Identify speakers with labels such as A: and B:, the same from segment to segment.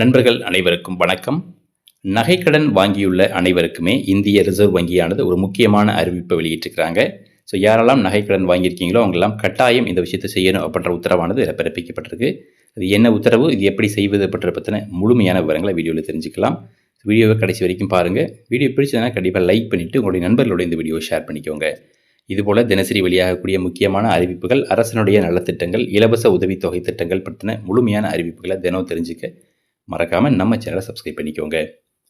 A: நண்பர்கள் அனைவருக்கும் வணக்கம். நகைக்கடன் வாங்கியுள்ள அனைவருக்குமே இந்திய ரிசர்வ் வங்கியானது ஒரு முக்கியமான அறிவிப்பை வெளியிட்டிருக்கிறாங்க. ஸோ யாரெல்லாம் நகைக்கடன் வாங்கியிருக்கீங்களோ அவங்கெல்லாம் கட்டாயம் இந்த விஷயத்தை செய்யணும் அப்படின்ற உத்தரவானது இதில் பிறப்பிக்கப்பட்டிருக்கு. அது என்ன உத்தரவு? இது எப்படி செய்வது அப்படின்ற பற்றின முழுமையான விவரங்களை வீடியோவில் தெரிஞ்சுக்கலாம். வீடியோவை கடைசி வரைக்கும் பாருங்கள் வீடியோ பிடிச்சதுன்னா கண்டிப்பாக லைக் பண்ணிவிட்டு உங்களுடைய நண்பர்களோட இந்த வீடியோவை ஷேர் பண்ணிக்கோங்க. இதுபோல் தினசரி வெளியாகக்கூடிய முக்கியமான அறிவிப்புகள் அரசனுடைய நலத்திட்டங்கள் இலவச உதவித்தொகை திட்டங்கள் பற்றின முழுமையான அறிவிப்புகளை தினம் தெரிஞ்சுக்க மறக்காமல் நம்ம சேனலை சப்ஸ்கிரைப் பண்ணிக்கோங்க.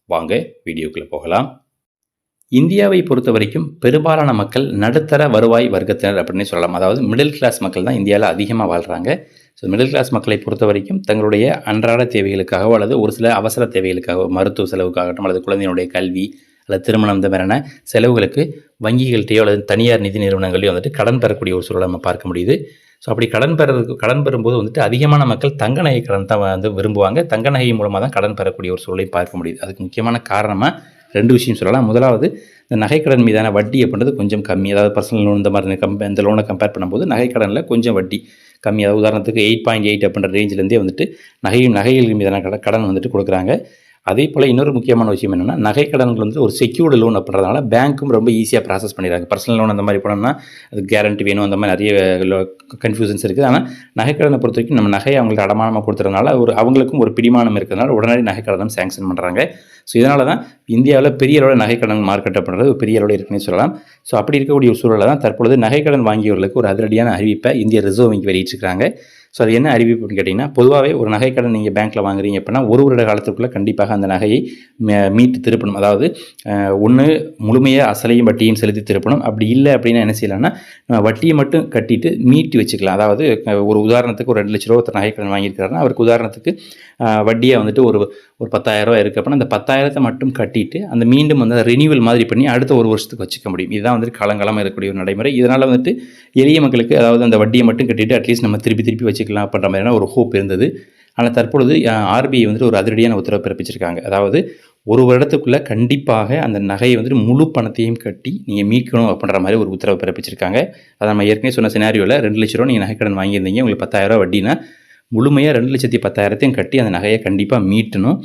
A: வாங்க வீடியோக்குள்ளே போகலாம். இந்தியாவை பொறுத்த வரைக்கும் பெரும்பாலான மக்கள் நடுத்தர வருவாய் வர்க்கத்தினர் அப்படின்னு சொல்லலாம். அதாவது மிடில் கிளாஸ் மக்கள் தான் இந்தியாவில் அதிகமாக வாழ்கிறாங்க ஸோ மிடில் கிளாஸ் மக்களை பொறுத்த வரைக்கும் தங்களுடைய அன்றாட தேவைகளுக்காகவோ அல்லது ஒரு சில அவசர தேவைகளுக்காகவோ மருத்துவ செலவுக்காகட்டும் அல்லது குழந்தையினுடைய கல்வி அல்லது திருமணம் இந்த மாதிரியான செலவுகளுக்கு வங்கிகள்கிட்டயோ அல்லது தனியார் நிதி நிறுவனங்களையோ வந்துட்டு கடன் பெறக்கூடிய ஒரு சூழலை நம்ம பார்க்க முடியுது. ஸோ அப்படி கடன் பெறதுக்கு கடன் பெறும்போது வந்துட்டு அதிகமான மக்கள் தங்க நகை கடன் தான் வந்து விரும்புவாங்க. தங்க நகை மூலமாக தான் கடன் பெறக்கூடிய ஒரு சூழலை பார்க்க முடியுது. அதுக்கு முக்கியமான காரணமாக ரெண்டு விஷயம் சொல்லலாம். முதலாவது இந்த நகைக்கடன் மீதான வட்டி அப்படின்றது கொஞ்சம் கம்மி. அதாவது பர்சனல் லோன் இந்த மாதிரி கம் இந்த லோனை கம்பேர் பண்ணும்போது நகைக்கடனில் கொஞ்சம் வட்டி கம்மியாக உதாரணத்துக்கு எயிட் பாயிண்ட் எயிட் அப்படின்ற ரேஞ்சிலேருந்தே வந்துட்டு நகையும் நகைகள் மீதான கடன் கடன் வந்துட்டு கொடுக்குறாங்க. அதே போல் இன்னொரு முக்கியமான விஷயம் என்னென்னா நகைக்கடன்கள் வந்து ஒரு செக்யூர்டு லோன் அப்படின்றதுனால பேங்க்கும் ரொம்ப ஈஸியாக ப்ராசஸ் பண்ணிடுறாங்க. பர்சனல் லோன் அந்த மாதிரி போனோம்னா அது கேரண்டி வேணும் அந்த மாதிரி நிறைய கன்ஃபியூஷன்ஸ் இருக்குது. ஆனால் நகைக்கடனை பொறுத்த வரைக்கும் நம்ம நகையை அவங்கள்ட்ட அடமானமாக கொடுத்துறதுனால ஒரு அவங்களுக்கும் ஒரு பிடிமானம் இருக்கிறதுனால உடனடி நகைக்கடனும் சேங்ஷன் பண்ணுறாங்க ஸோ இதனால தான் இந்தியாவில் பெரிய அளவில் நகைக்கடன் மார்க்கெட் அப்படின்றது பெரிய அளவில் இருக்குன்னு சொல்லலாம். ஸோ அப்படி இருக்கக்கூடிய ஒரு சூழலில் தான் தற்பொழுது நகைக்கடன் வாங்கியவர்களுக்கு ஒரு அதிரடியான அறிவிப்பை இந்திய ரிசர்வ் வங்கி வெளியிட்டிருக்காங்க ஸோ அது என்ன அறிவிப்புன்னு கேட்டிங்கன்னா பொதுவாகவே ஒரு நகைக்கடன் நீங்கள் பேங்க்கில் வாங்குறீங்க அப்படின்னா ஒரு வருட காலத்துக்குள்ளே கண்டிப்பாக அந்த நகையை மீட்டு திருப்பணும். அதாவது ஒன்று முழுமையாக அசலையும் வட்டியும் செலுத்தி திருப்பணும். அப்படி இல்லை அப்படின்னா என்ன செய்யலாம்னா வட்டியை மட்டும் கட்டிட்டு மீட்டு வச்சுக்கலாம். அதாவது ஒரு உதாரணத்துக்கு ஒரு ரெண்டு லட்ச ரூபா ஒருத்தர் கடன் வாங்கியிருக்காருன்னா அவருக்கு உதாரணத்துக்கு வட்டியை வந்துட்டு ஒரு ஒரு பத்தாயிரரூபா இருக்குது அப்படின்னா அந்த பத்தாயிரத்தை மட்டும் கட்டிட்டு அந்த மீண்டும் வந்து ரினியூவல் மாதிரி பண்ணி அடுத்த ஒரு வருஷத்துக்கு வச்சுக்க முடியும். இதுதான் வந்துட்டு காலங்காலமாக இருக்கக்கூடிய ஒரு நடைமுறை. இதனால் வந்துட்டு எளிய மக்களுக்கு அதாவது அந்த வட்டியை மட்டும் கட்டிட்டு அட்லீஸ்ட் நம்ம திருப்பி திருப்பி வச்சுக்கலாம் அப்படின்ற மாதிரியான ஒரு ஹோப் இருந்தது. ஆனால் தற்பொழுது ஆர்பிஐ வந்துட்டு ஒரு அதிரடியான உத்தரவு பிறப்பிச்சிருக்காங்க. அதாவது ஒரு வருடத்துக்குள்ளே கண்டிப்பாக அந்த நகையை வந்துட்டு முழு பணத்தையும் கட்டி நீங்கள் மீட்கணும் அப்படின்ற மாதிரி ஒரு உத்தரவு பிறப்பிச்சிருக்காங்க. அதை நம்ம ஏற்கனவே சொன்ன சினாரியோவில் ரெண்டு லட்ச ரூபா நீங்கள் நகைக்கடன் வாங்கியிருந்தீங்க உங்களுக்கு பத்தாயிரரூவா வட்டினா முழுமையாக ரெண்டு லட்சத்தி பத்தாயிரத்தையும் கட்டி அந்த நகையை கண்டிப்பாக மீட்டணும்.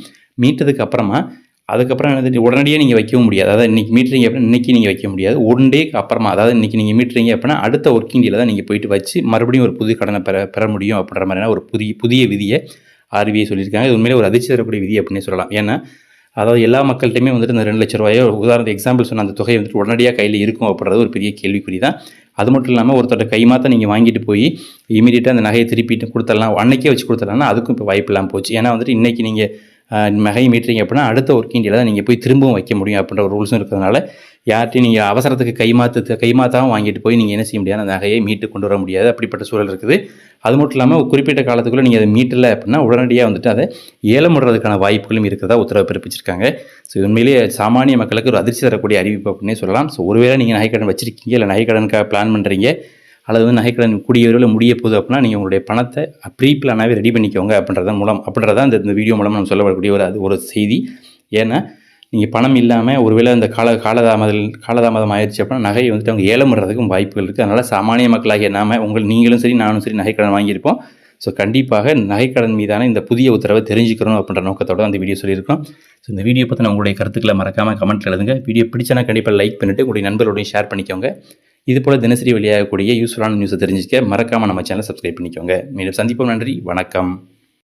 A: மீட்டதுக்கு அப்புறமா அதுக்கப்புறம் என்னது உடனடியாக நீங்கள் வைக்கவும் முடியாது. அதாவது இன்றைக்கி மீட்டுறீங்க அப்படின்னா இன்றைக்கி நீங்கள் வைக்க முடியாது. ஒன் டேக்கு அப்புறமா அதாவது இன்றைக்கி நீங்கள் மீட்டுறீங்க அப்படின்னா அடுத்த ஒர்க்கிங் டேல தான் நீங்கள் போயிட்டு வச்சு மறுபடியும் ஒரு புது கடனை பெற பெற முடியும் அப்படின்ற மாதிரியான ஒரு புதிய புதிய விதியை ஆர்பிஐ சொல்லியிருக்காங்க. இது உண்மையிலே ஒரு அதிர்ச்சி தரக்கூடிய விதி அப்படின்னு சொல்லலாம். ஏன்னா அதாவது எல்லா மக்கள்கிட்டையுமே வந்துட்டு இந்த ரெண்டு லட்ச ரூபாயோ உதாரணத்துக்கு எக்ஸாம்பிள் சொன்ன அந்த தொகை வந்துட்டு உடனடியாக கையில் இருக்கும் அப்படின்றது ஒரு பெரிய கேள்விக்குறி தான். அது மட்டும் இல்லாமல் ஒருத்தர் கைமாத்த நீங்கள் வாங்கிட்டு போய் இமீடியட்டாக அந்த நகையை திருப்பிட்டு கொடுத்துடலாம் அன்னைக்கே வச்சு கொடுத்துடலாம்னா அதுக்கும் இப்போ வாய்ப்பு இல்லாமல் போச்சு. ஏன்னா வந்துட்டு இன்றைக்கி நீங்கள் நகை மீட்டுறீங்க அப்படின்னா அடுத்த ஒர்க்கிங் டேல தான் நீங்கள் போய் திரும்பவும் வைக்க முடியும் அப்படின்ற ஒரு ரூல்ஸும் இருக்கிறதுனால யார்ட்டையும் நீங்கள் அவசரத்துக்கு கைமாத்து கைமாத்தாவும் வாங்கிட்டு போய் நீங்கள் என்ன செய்ய முடியாது? அந்த நகையை மீட்டு கொண்டு வர முடியாது. அப்படிப்பட்ட சூழல் இருக்குது. அது மட்டும் இல்லாமல் குறிப்பிட்ட காலத்துக்குள்ளே நீங்கள் அதை மீட்டலை அப்படின்னா உடனடியாக வந்துட்டு அதை ஏலம் விடுறதுக்கான வாய்ப்புகளும் இருக்கிறதா உத்தரவு பிறப்பிச்சிருக்காங்க. ஸோ உண்மையிலேயே சாமானிய மக்களுக்கு ஒரு அதிர்ச்சி தரக்கூடிய அறிவிப்பு அப்படின்னே சொல்லலாம். ஸோ ஒருவேளை நீங்கள் நகைக்கடன் வச்சிருக்கீங்க இல்லை நகைக்கடனுக்காக பிளான் பண்ணுறீங்க அல்லது வந்து நகைக்கடன் கூடிய விரைவில் முடிய போகுது அப்படின்னா நீங்கள் உங்களுடைய பணத்தை ப்ரீ பிளானாகவே ரெடி பண்ணிக்கோங்க அப்படின்றத மூலம் அப்படின்றத இந்த இந்த வீடியோ மூலம் நம்ம சொல்லக்கூடிய ஒரு அது ஒரு செய்தி. ஏன்னா நீங்கள் பணம் இல்லாமல் ஒருவேளை அந்த கால காலதாமதம் காலதாமதம் ஆயிடுச்சு அப்படின்னா நகையை வந்துட்டு அவங்க ஏலம் விடுறதுக்கும் வாய்ப்புகள் இருக்குது அதனால் சாமானிய மக்களாகிய நாம உங்கள் நீங்களும் சரி நானும் சரி நகைக்கடன் வாங்கியிருப்போம். ஸோ கண்டிப்பாக நகைக்கடன் மீதான இந்த புதிய உத்தரவை தெரிஞ்சுக்கணும் அப்படின்ற நோக்கத்தோடு அந்த வீடியோ சொல்லியிருக்கோம் ஸோ இந்த வீடியோ பற்றின உங்களுடைய கருத்துக்களை மறக்காமல் கமெண்ட்டில் எழுதுங்க. வீடியோ பிடிச்சனா கண்டிப்பாக லைக் பண்ணிவிட்டு உங்களுடைய நண்பர்களோடையும் ஷேர் பண்ணிக்கோங்க. இது போல் தினசரி வெளியாகக்கூடிய யூஸ்ஃபுல்லான நியூஸை தெரிஞ்சுக்க மறக்காமல் நம்ம சேனலை சப்ஸ்கிரைப் பண்ணிக்கோங்க. மீண்டும் சந்திப்போம். நன்றி. வணக்கம்.